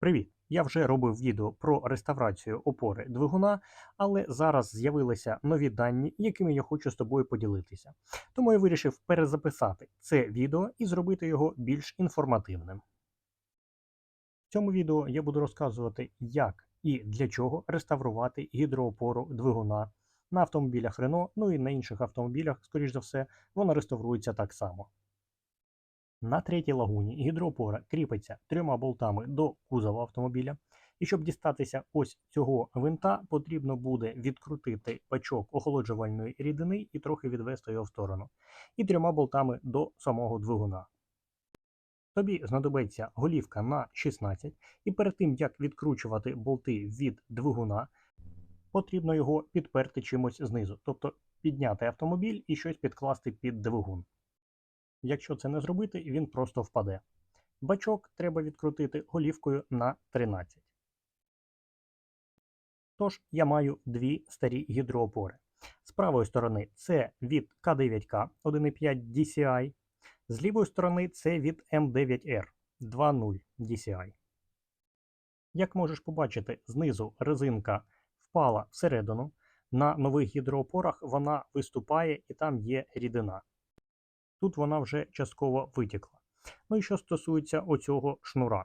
Привіт! Я вже робив відео про реставрацію опори двигуна, але зараз з'явилися нові дані, якими я хочу з тобою поділитися. Тому я вирішив перезаписати це відео і зробити його більш інформативним. В цьому відео я буду розказувати, як і для чого реставрувати гідроопору двигуна на автомобілях Renault, ну і на інших автомобілях, скоріш за все, вона реставрується так само. На третій лагуні гідроопора кріпиться трьома болтами до кузова автомобіля. І щоб дістатися ось цього винта, потрібно буде відкрутити пачок охолоджувальної рідини і трохи відвести його в сторону. І трьома болтами до самого двигуна. Тобі знадобиться голівка на 16, і перед тим як відкручувати болти від двигуна, потрібно його підперти чимось знизу, тобто підняти автомобіль і щось підкласти під двигун. Якщо це не зробити, він просто впаде. Бачок треба відкрутити голівкою на 13. Тож я маю дві старі гідроопори. З правої сторони це від К9К 1.5 DCI, з лівої сторони це від М9R 2.0 DCI. Як можеш побачити, знизу резинка впала всередину. На нових гідроопорах вона виступає і там є рідина. Тут вона вже частково витікла. Ну і що стосується оцього шнура.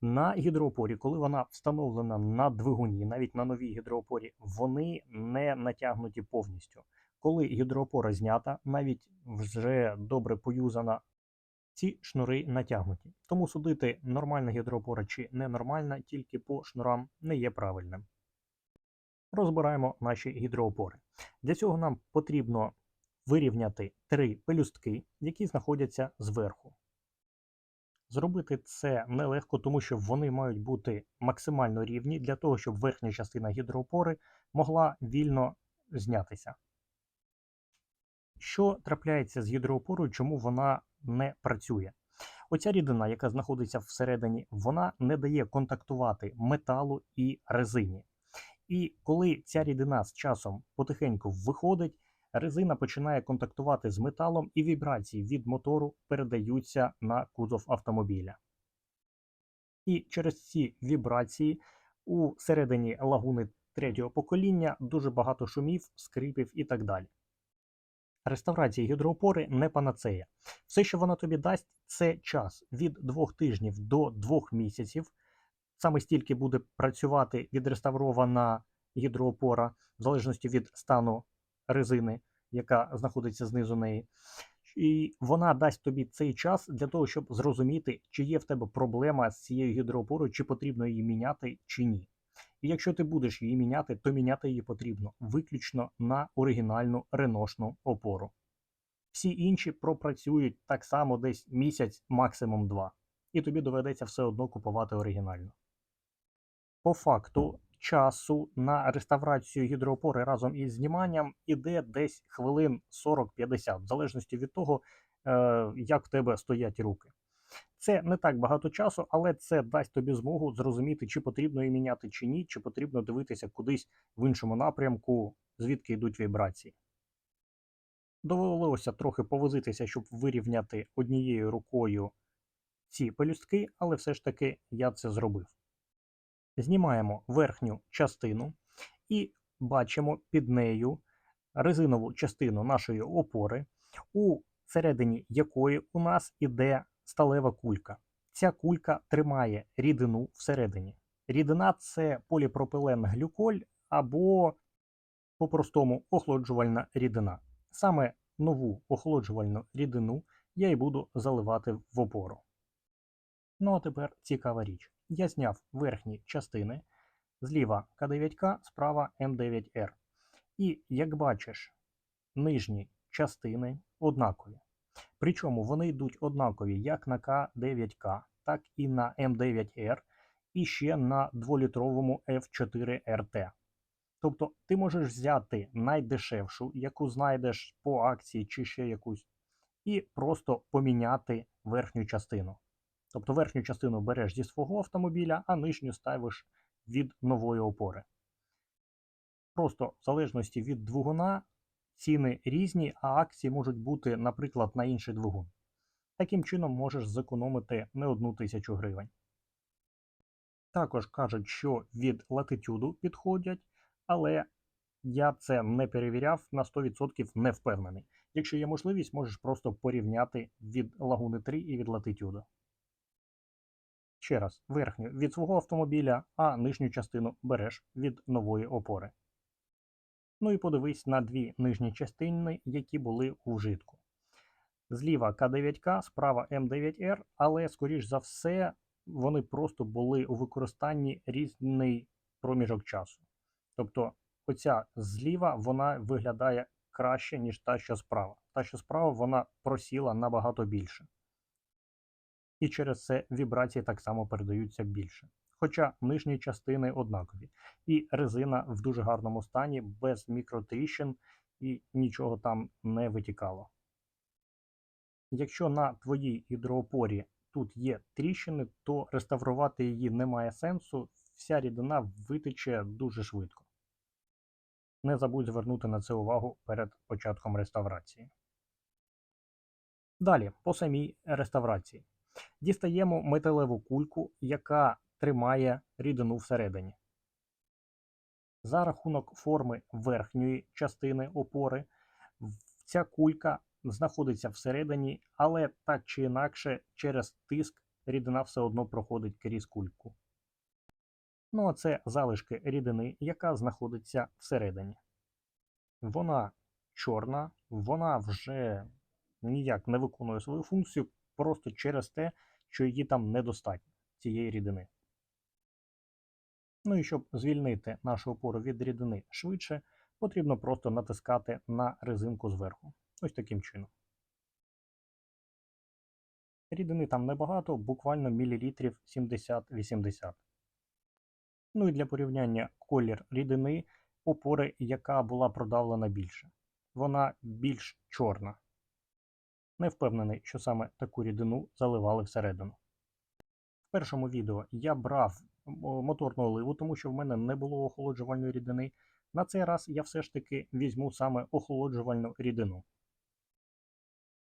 На гідроопорі, коли вона встановлена на двигуні, навіть на новій гідроопорі, вони не натягнуті повністю. Коли гідроопора знята, навіть вже добре поюзана, ці шнури натягнуті. Тому судити нормальна гідроопора чи ненормальна тільки по шнурам не є правильним. Розбираємо наші гідроопори. Для цього нам потрібно вирівняти три пелюстки, які знаходяться зверху. Зробити це нелегко, тому що вони мають бути максимально рівні для того, щоб верхня частина гідроопори могла вільно знятися. Що трапляється з гідроопорою, чому вона не працює? Оця рідина, яка знаходиться всередині, вона не дає контактувати металу і резині. І коли ця рідина з часом потихеньку виходить, резина починає контактувати з металом, і вібрації від мотору передаються на кузов автомобіля. І через ці вібрації у середині лагуни третього покоління дуже багато шумів, скрипів і так далі. Реставрація гідроопори не панацея. Все, що вона тобі дасть, це час від двох тижнів до двох місяців. Саме стільки буде працювати відреставрована гідроопора, в залежності від стану резини, яка знаходиться знизу неї. І вона дасть тобі цей час для того, щоб зрозуміти, чи є в тебе проблема з цією гідроопорою, чи потрібно її міняти, чи ні. І якщо ти будеш її міняти, то міняти її потрібно виключно на оригінальну реношну опору. Всі інші пропрацюють так само десь місяць, максимум два. І тобі доведеться все одно купувати оригінальну. По факту, часу на реставрацію гідроопори разом із зніманням іде десь хвилин 40-50, в залежності від того, е, як в тебе стоять руки. Це не так багато часу, але це дасть тобі змогу зрозуміти, чи потрібно її міняти, чи ні, чи потрібно дивитися кудись в іншому напрямку, звідки йдуть вібрації. Довелося трохи повозитися, щоб вирівняти однією рукою ці пелюстки, але все ж таки я це зробив. Знімаємо верхню частину і бачимо під нею резинову частину нашої опори, у середині якої у нас іде сталева кулька. Ця кулька тримає рідину всередині. Рідина це поліпропилен глюколь або, по-простому, охолоджувальна рідина. Саме нову охолоджувальну рідину я і буду заливати в опору. Ну а тепер цікава річ. Я зняв верхні частини, зліва К9К, справа М9Р. І, як бачиш, нижні частини однакові. Причому вони йдуть однакові як на К9К, так і на М9Р, і ще на 2-літровому F4RT. Тобто ти можеш взяти найдешевшу, яку знайдеш по акції чи ще якусь, і просто поміняти верхню частину. Тобто верхню частину береш зі свого автомобіля, а нижню ставиш від нової опори. Просто в залежності від двигуна ціни різні, а акції можуть бути, наприклад, на інший двигун. Таким чином можеш зекономити не одну тисячу гривень. Також кажуть, що від латитюду підходять, але я це не перевіряв на 100% не впевнений. Якщо є можливість, можеш просто порівняти від лагуни 3 і від латитюду. Ще раз, верхню від свого автомобіля, а нижню частину береш від нової опори. Ну і подивись на дві нижні частини, які були у вжитку. Зліва К9К, справа М9Р, але, скоріш за все, вони просто були у використанні різний проміжок часу. Тобто, оця зліва вона виглядає краще, ніж та, що справа. Та, що справа, вона просіла набагато більше. І через це вібрації так само передаються більше. Хоча нижні частини однакові. І резина в дуже гарному стані, без мікротріщин і нічого там не витікало. Якщо на твоїй гідроопорі тут є тріщини, то реставрувати її немає сенсу, вся рідина витече дуже швидко. Не забудь звернути на це увагу перед початком реставрації. Далі, по самій реставрації. Дістаємо металеву кульку, яка тримає рідину всередині. За рахунок форми верхньої частини опори, ця кулька знаходиться всередині, але так чи інакше, через тиск рідина все одно проходить крізь кульку. Ну а це залишки рідини, яка знаходиться всередині. Вона чорна, вона вже ніяк не виконує свою функцію просто через те, що її там недостатньо цієї рідини. Ну і щоб звільнити нашу опору від рідини швидше, потрібно просто натискати на резинку зверху. Ось таким чином. Рідини там небагато, буквально мілілітрів 70-80. Ну і для порівняння колір рідини опори, яка була продавлена більше. Вона більш чорна. Не впевнений, що саме таку рідину заливали всередину. В першому відео я брав моторну оливу, тому що в мене не було охолоджувальної рідини. На цей раз я все ж таки візьму саме охолоджувальну рідину.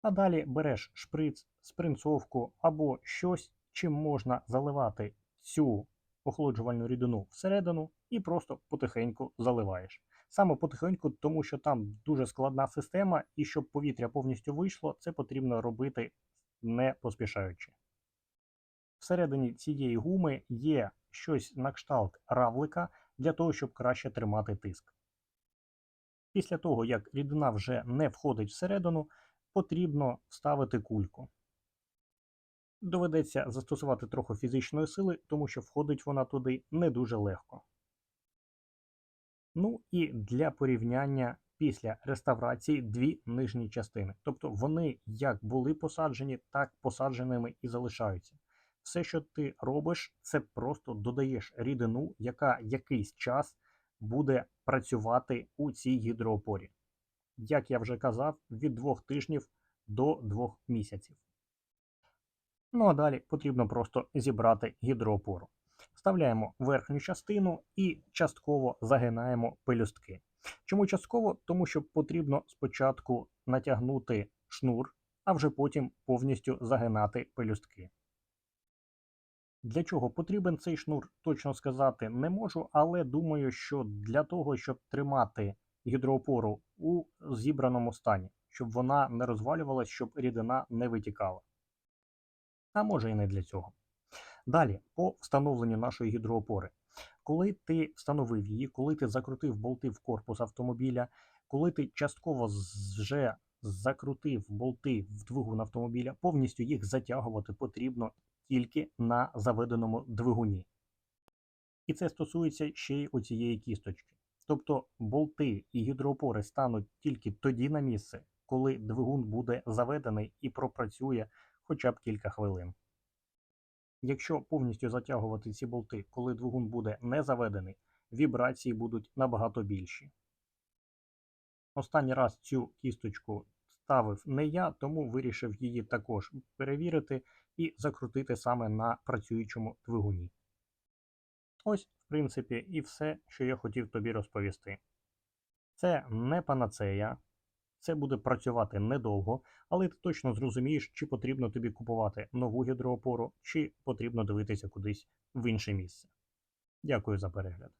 А далі береш шприц, спринцовку або щось, чим можна заливати цю охолоджувальну рідину всередину і просто потихеньку заливаєш. Саме потихеньку, тому що там дуже складна система, і щоб повітря повністю вийшло, це потрібно робити не поспішаючи. Всередині цієї гуми є щось на кшталт равлика для того, щоб краще тримати тиск. Після того, як рідина вже не входить всередину, потрібно вставити кульку. Доведеться застосувати трохи фізичної сили, тому що входить вона туди не дуже легко. Ну і для порівняння після реставрації дві нижні частини. Тобто вони як були посаджені, так посадженими і залишаються. Все, що ти робиш, це просто додаєш рідину, яка якийсь час буде працювати у цій гідроопорі. Як я вже казав, від двох тижнів до двох місяців. Ну а далі потрібно просто зібрати гідроопору. Вставляємо верхню частину і частково загинаємо пелюстки. Чому частково? Тому що потрібно спочатку натягнути шнур, а вже потім повністю загинати пелюстки. Для чого потрібен цей шнур, точно сказати не можу, але думаю, що для того, щоб тримати гідроопору у зібраному стані, щоб вона не розвалювалась, щоб рідина не витікала. А може і не для цього. Далі, по встановленню нашої гідроопори. Коли ти встановив її, коли ти закрутив болти в корпус автомобіля, коли ти частково вже закрутив болти в двигун автомобіля, повністю їх затягувати потрібно тільки на заведеному двигуні. І це стосується ще й оцієї кісточки. Тобто болти і гідроопори стануть тільки тоді на місце, коли двигун буде заведений і пропрацює хоча б кілька хвилин. Якщо повністю затягувати ці болти, коли двигун буде не заведений, вібрації будуть набагато більші. Останній раз цю кісточку ставив не я, тому вирішив її також перевірити і закрутити саме на працюючому двигуні. Ось, в принципі, і все, що я хотів тобі розповісти. Це не панацея, це буде працювати недовго, але ти точно зрозумієш, чи потрібно тобі купувати нову гідроопору, чи потрібно дивитися кудись в інше місце. Дякую за перегляд.